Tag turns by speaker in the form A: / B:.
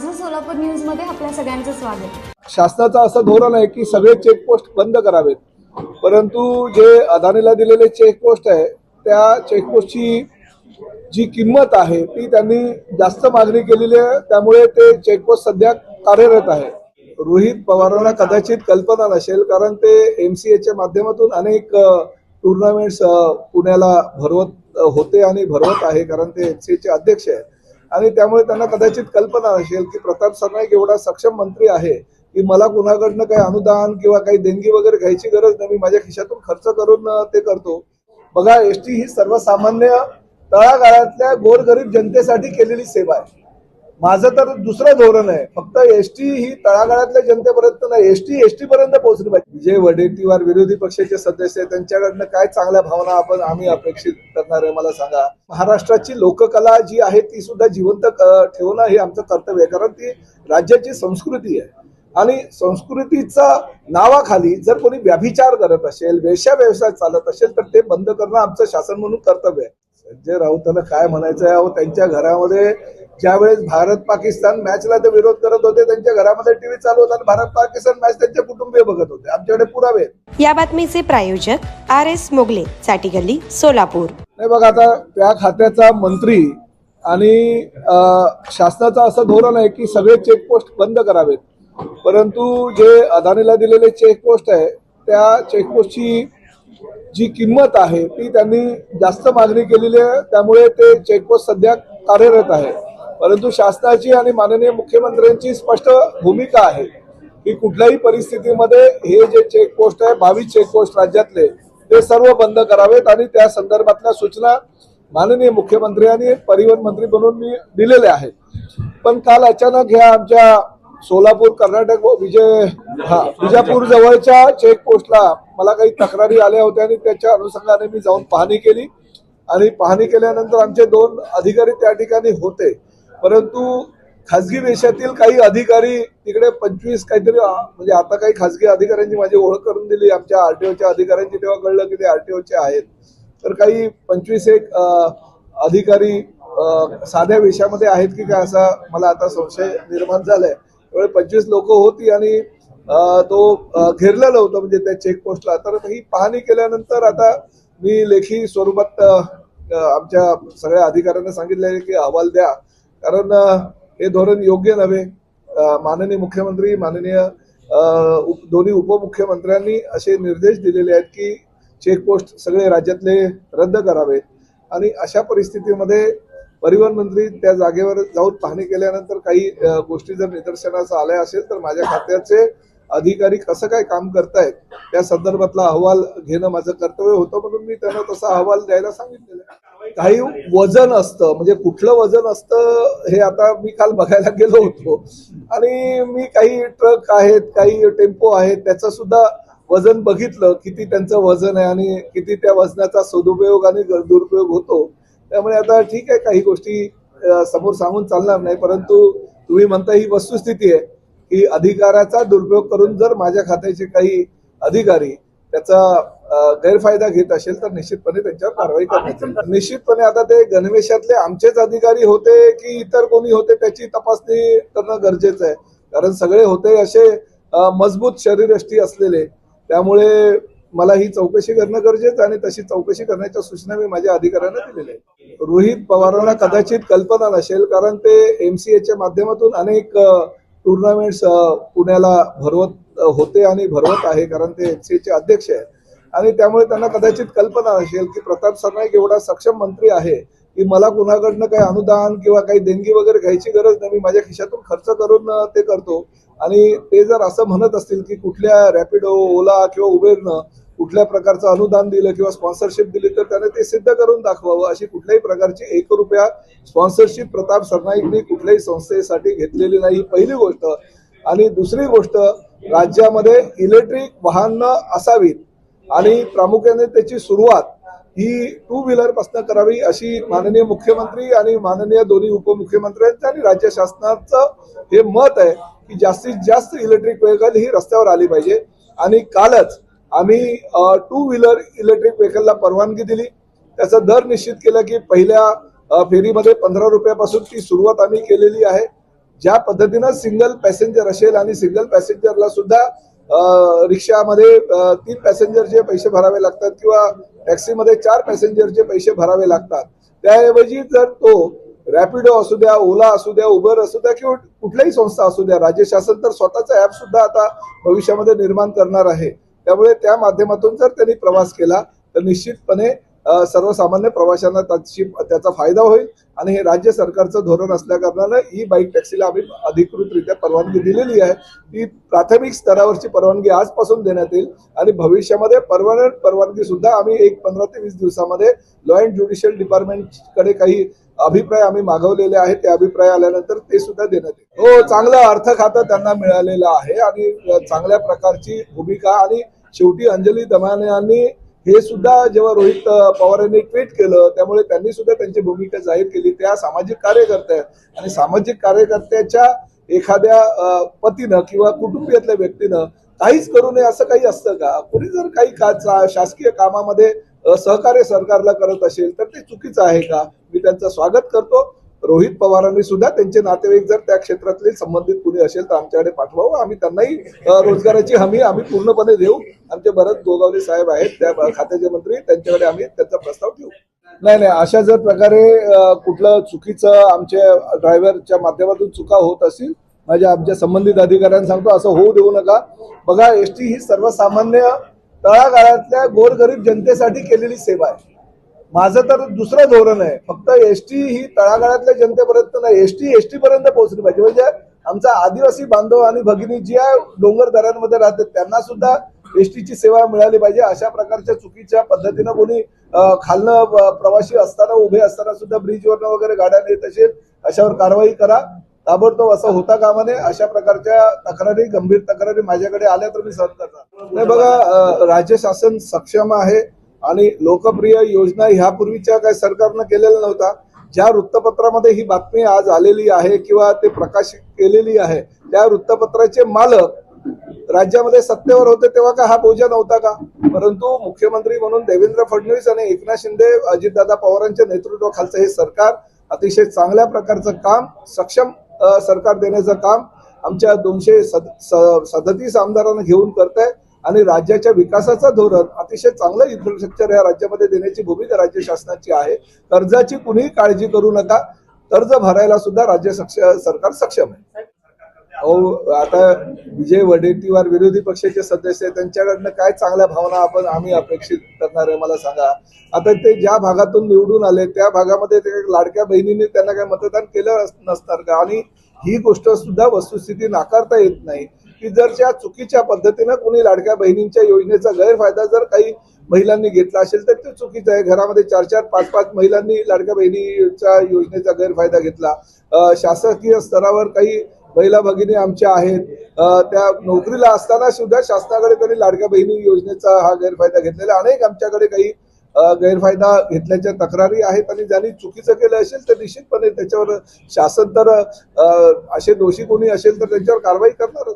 A: माझं सोलापूर न्यूजमध्ये आपल्या सगळ्यांचं स्वागत.
B: शासनाचं असं धोरण आहे की सगळे चेकपोस्ट बंद करावेत. परंतु जे अदानीला दिलेले चेकपोस्ट आहे त्या चेकपोस्टची जी किंमत आहे ती त्यांनी जास्त मागणी केलेली आहे. त्यामुळे ते चेकपोस्ट सध्या कार्यरत आहे. रोहित पवारांना कदाचित कल्पना नसेल कारण ते एम सी एच्या माध्यमातून अनेक टुर्नामेंट्स पुण्याला भरवत होते आणि भरवत आहे कारण ते एम सी एचे अध्यक्ष आहेत. आणि त्यामुळे त्यांना कदाचित कल्पना असेल की प्रताप सरनाईक एवढा सक्षम मंत्री आहे की मला कुणाकडनं काही अनुदान किंवा काही देणगी वगैरे घ्यायची गरज नाही मी माझ्या खिशातून खर्च करून ते करतो. बघा एस टी ही सर्वसामान्य तळागाळातल्या गोरगरीब जनतेसाठी केलेली सेवा आहे. माझं तर दुसरं धोरण आहे. फक्त एसटी ही तळागाळातल्या जनतेपर्यंत नाही एसटी एसटी पर्यंत पोहोचली पाहिजे. जे वडेट्टीवार विरोधी पक्षाचे सदस्य त्यांच्याकडनं काय चांगल्या भावना आपण आम्ही अपेक्षित करणार आहे मला सांगा. महाराष्ट्राची लोककला जी आहे ती सुद्धा जिवंत ठेवणं हे आमचं कर्तव्य आहे. कारण ती राज्याची संस्कृती आहे. आणि संस्कृतीचा नावाखाली जर कोणी व्याभिचार करत असेल वेशा व्यवसाय चालत असेल तर ते बंद करणं आमचं शासन म्हणून कर्तव्य आहे. संजय राऊतांना काय म्हणायचं आहे अहो त्यांच्या घरामध्ये ज्यावेळेस भारत पाकिस्तान मॅचला ते विरोध करत होते त्यांच्या घरामध्ये टीव्ही चालू होता आणि भारत पाकिस्तान मॅच त्यांचे कुटुंबीय बघत होते. आमच्याकडे पुरावे.
C: या बातमीचे प्रायोजक आर एस मोगले चाटी गल्ली सोलापूर.
B: नाही बघा आता त्या खात्याचा मंत्री आणि शासनाचं असं धोरण आहे की सगळे चेकपोस्ट बंद करावेत. परंतु जे अदानीला दिलेले चेकपोस्ट आहे त्या चेकपोस्टची जी किंमत आहे ती त्यांनी जास्त मागणी केलेली आहे. त्यामुळे ते चेकपोस्ट सध्या कार्यरत आहे. परंतु शासनाची आणि माननीय मुख्यमंत्र्यांची स्पष्ट भूमिका आहे की कुठल्याही परिस्थितीमध्ये हे जे चेकपोस्ट आहे बावीस चेकपोस्ट राज्यातले ते सर्व बंद करावेत आणि त्या संदर्भातल्या सूचना माननीय मुख्यमंत्री आणि परिवहन मंत्री म्हणून मी दिलेल्या आहेत. पण काल अचानक ह्या आमच्या सोलापूर कर्नाटक विजय हा विजापूर जवळच्या चेकपोस्टला मला काही तक्रारी आल्या होत्या आणि त्याच्या अनुषंगाने मी जाऊन पाहणी केली. आणि पाहणी केल्यानंतर आमचे दोन अधिकारी त्या ठिकाणी होते. परंतु खासगी देशातील काही अधिकारी तिकडे पंचवीस काहीतरी म्हणजे आता काही खासगी अधिकाऱ्यांची माझी ओळख करून दिली. आमच्या आरटीओच्या अधिकाऱ्यांची तेव्हा कळलं की ते आरटीओचे आहेत. तर काही पंचवीस एक अधिकारी साध्या वेशामध्ये आहेत की काय असा मला आता संशय निर्माण झालाय. त्यामुळे पंचवीस लोक होती आणि तो घेरलेला घेरलेलं होतं म्हणजे त्या चेकपोस्टला. तर ही पाहणी केल्यानंतर आता मी लेखी स्वरूपात आमच्या सगळ्या अधिकाऱ्यांना सांगितलं की अहवाल द्या. कारण हे धोरण योग्य नव्हे. माननीय मुख्यमंत्री माननीय उप- दोन्ही उपमुख्यमंत्र्यांनी असे निर्देश दिलेले आहेत की चेकपोस्ट सगळे राज्यातले रद्द करावेत आणि अशा परिस्थितीमध्ये परिवहन मंत्री त्या जागेवर जाऊन पाहणी केल्यानंतर काही गोष्टी जर निदर्शनास आल्या असेल तर माझ्या खात्याचे अधिकारी कसं काय काम करतायत त्या संदर्भातला अहवाल घेणं माझं कर्तव्य होतं म्हणून मी त्यांना तसा अहवाल द्यायला सांगितलेला काही वजन असतं म्हणजे कुठलं वजन असतं हे आता मी काल बघायला गेलो होतो. आणि मी काही ट्रक आहेत काही टेम्पो आहेत त्याचं सुद्धा वजन बघितलं किती त्यांचं वजन आहे आणि किती त्या वजनाचा सदुपयोग आणि दुरुपयोग होतो. त्यामुळे आता ठीक आहे काही गोष्टी समोर सांगून चालणार नाही परंतु तुम्ही म्हणता ही वस्तुस्थिती आहे की अधिकाराचा दुरुपयोग करून जर माझ्या खात्याचे काही अधिकारी त्याचा गैरफायदा घेत असेल तर निश्चितपणे त्यांच्यावर कारवाई करण्यात येईल. निश्चितपणे आता ते गणवेशातले आमचेच अधिकारी होते की इतर कोणी होते त्याची तपासणी करणं गरजेचं आहे. कारण सगळे होते असे मजबूत शरीरयष्टी असलेले. त्यामुळे मला ही चौकशी करणं गरजेचं आणि तशी चौकशी करण्याच्या सूचना मी माझ्या अधिकाऱ्यांना दिलेल्या आहेत. रोहित पवारांना कदाचित कल्पना नसेल कारण ते एम सी एच्या माध्यमातून अनेक टुर्नामेंट्स पुण्याला भरवत होते आणि भरवत आहे. कारण ते एम सी एचे अध्यक्ष आहेत. आणि त्यामुळे त्यांना कदाचित कल्पना नसेल की प्रताप सरनाईक एवढा सक्षम मंत्री आहे की मला कुणाकडनं काही अनुदान किंवा काही देणगी वगैरे घ्यायची गरज नाही मी माझ्या खिशातून खर्च करून ते करतो. आणि ते जर असं म्हणत असतील की कुठल्या रॅपिडो ओला किंवा उबेरनं कुठल्या प्रकारचं अनुदान दिलं किंवा स्पॉन्सरशिप दिली तर त्याने ते सिद्ध करून दाखवावं अशी कुठल्याही प्रकारची एक रुपया स्पॉन्सरशिप प्रताप सरनाईकनी कुठल्याही संस्थेसाठी घेतलेली नाही ही पहिली गोष्ट. आणि दुसरी गोष्ट राज्यामध्ये इलेक्ट्रिक वाहनं असावीत. आणि प्रामुख्याने त्याची सुरुवात ही टू व्हीलरपासून करावी अशी माननीय मुख्यमंत्री आणि माननीय दोन्ही उपमुख्यमंत्र्यांचं आणि राज्य शासनाचं हे मत आहे की जास्तीत जास्त इलेक्ट्रिक व्हेकल ही रस्त्यावर आली पाहिजे. आणि कालच आम्ही टू व्हीलर इलेक्ट्रिक व्हेकलला परवानगी दिली. त्याचा दर निश्चित केला की पहिल्या फेरीमध्ये पंधरा रुपयापासून ती सुरुवात आम्ही केलेली आहे. ज्या पद्धतीनं सिंगल पॅसेंजर असेल आणि सिंगल पॅसेंजरला सुद्धा रिक्षामध्ये तीन पॅसेंजरचे पैसे भरावे लागतात किंवा टॅक्सीमध्ये चार पॅसेंजरचे पैसे भरावे लागतात त्याऐवजी जर तो रॅपिडो असू द्या ओला असू द्या उबर असू द्या किंवा कुठल्याही संस्था असू द्या राज्य शासन तर स्वतःचा ऍप सुद्धा आता भविष्यामध्ये निर्माण करणार आहे. त्यामुळे त्या माध्यमातून जर त्यांनी प्रवास केला तर निश्चितपणे सर्वसामान्य प्रवाशांना त्याची त्याचा फायदा होईल आणि हे राज्य सरकारचं धोरण असल्याकारणानं ई बाईक टॅक्सीला आम्ही अधिकृतरित्या परवानगी दिलेली आहे. ती प्राथमिक स्तरावरची परवानगी आजपासून देण्यात येईल आणि भविष्यामध्ये परमनंट परवानगी सुद्धा आम्ही एक पंधरा ते वीस दिवसामध्ये लॉ अँड ज्युडिशियल डिपार्टमेंटकडे काही अभिप्राय आम्ही मागवलेले आहेत. ते अभिप्राय आल्यानंतर ते सुद्धा देण्यात येईल. हो चांगलं अर्थ खातं त्यांना मिळालेलं आहे आणि चांगल्या प्रकारची भूमिका आणि शेवटी अंजली दमाने यांनी हे सुद्धा जेव्हा रोहित पवार यांनी ट्विट केलं त्यामुळे त्यांनी सुद्धा त्यांची भूमिका जाहीर केली. त्या सामाजिक कार्यकर्ते आहेत आणि सामाजिक कार्यकर्त्याच्या एखाद्या पतीनं किंवा कुटुंबियातल्या व्यक्तीनं काहीच करू नये असं काही असतं का? कुणी जर काही का शासकीय कामामध्ये सहकार्य सरकारला करत असेल तर ते चुकीचं आहे का? मी त्यांचं स्वागत करतो. रोहित पवारांनी सुद्धा त्यांचे नातेवाईक जर त्या क्षेत्रातले संबंधित कुणी असेल तर आमच्याकडे पाठवावं. आम्ही त्यांनाही रोजगाराची हमी आम्ही पूर्णपणे देऊ. आमचे भरत गोगावले साहेब आहेत त्या खात्याचे मंत्री त्यांच्याकडे आम्ही त्यांचा प्रस्ताव ठेवू. नाही नाही अशा जर प्रकारे कुठलं चुकीचं आमच्या ड्रायव्हरच्या माध्यमातून चुका होत असतील माझ्या आमच्या संबंधित अधिकाऱ्यांना सांगतो असं होऊ देऊ नका. बघा एस टी ही सर्वसामान्य तळागाळातल्या गोरगरीब जनतेसाठी केलेली सेवा आहे. माझं तर दुसरं धोरण आहे. फक्त एसटी ही तळागाळातल्या जनतेपर्यंत नाही एस टी एस टी पर्यंत पोहोचली पाहिजे. म्हणजे आमचा आदिवासी बांधव आणि भगिनी जी आहे डोंगर दऱ्यांमध्ये राहतात त्यांना सुद्धा एसटीची सेवा मिळाली पाहिजे. अशा प्रकारच्या चुकीच्या पद्धतीनं कोणी खालनं प्रवासी असताना उभे असताना सुद्धा ब्रिजवरनं वगैरे गाड्या नेत असेल अशावर कारवाई करा. ताबडतोब असं होता कामा नये. अशा प्रकारच्या तक्रारी गंभीर तक्रारी माझ्याकडे आल्या तर मी सहन करणार. नाही बघा राज्य शासन सक्षम आहे. आणि लोकप्रिय योजना ह्यापूर्वीच्या काही सरकारनं केलेल्या नव्हता ज्या वृत्तपत्रामध्ये ही बातमी आज आलेली आहे किंवा ते प्रकाशित केलेली आहे त्या वृत्तपत्राचे मालक राज्यामध्ये सत्तेवर होते तेव्हा का हा बोजा नव्हता का? परंतु मुख्यमंत्री म्हणून देवेंद्र फडणवीस आणि एकनाथ शिंदे अजितदादा पवारांच्या नेतृत्वाखालचं हे सरकार अतिशय चांगल्या प्रकारचं काम सक्षम सरकार देण्याचं काम आमच्या दोनशे सदतीस आमदारांना घेऊन करत आहे आणि राज्याच्या विकासाचं धोरण अतिशय चांगलं इन्फ्रास्ट्रक्चर या राज्यामध्ये देण्याची भूमिका राज्य शासनाची आहे. कर्जाची कुणीही काळजी करू नका. कर्ज भरायला सुद्धा राज्य सक्ष- सरकार सक्षम आहे. अहो आता विजय वडेट्टीवार विरोधी पक्षाचे सदस्य त्यांच्याकडनं काय चांगल्या भावना आपण आम्ही अपेक्षित करणार आहे मला सांगा. आता ते ज्या भागातून निवडून आले त्या भागामध्ये ते लाडक्या बहिणींनी त्यांना काय मतदान केलं नसणार का? आणि ही गोष्ट सुद्धा वस्तुस्थिती नाकारता येत नाही. की जर त्या चुकीच्या पद्धतीनं कोणी लाडक्या बहिणींच्या योजनेचा गैरफायदा जर काही महिलांनी घेतला असेल तर ते चुकीचं आहे. घरामध्ये चार चार पाच पाच महिलांनी लाडक्या बहिणीच्या योजनेचा गैरफायदा घेतला. शासकीय स्तरावर काही महिला भगिनी आमच्या आहेत. त्या नोकरीला असताना सुद्धा शासनाकडे कधी लाडक्या बहिणी योजनेचा हा गैरफायदा घेतलेला अनेक आमच्याकडे काही गैरफायदा घेतल्याच्या तक्रारी आहेत आणि ज्यांनी चुकीचं केलं असेल तर निश्चितपणे त्याच्यावर शासन तर असे दोषी कोणी असेल तर त्यांच्यावर कारवाई करणार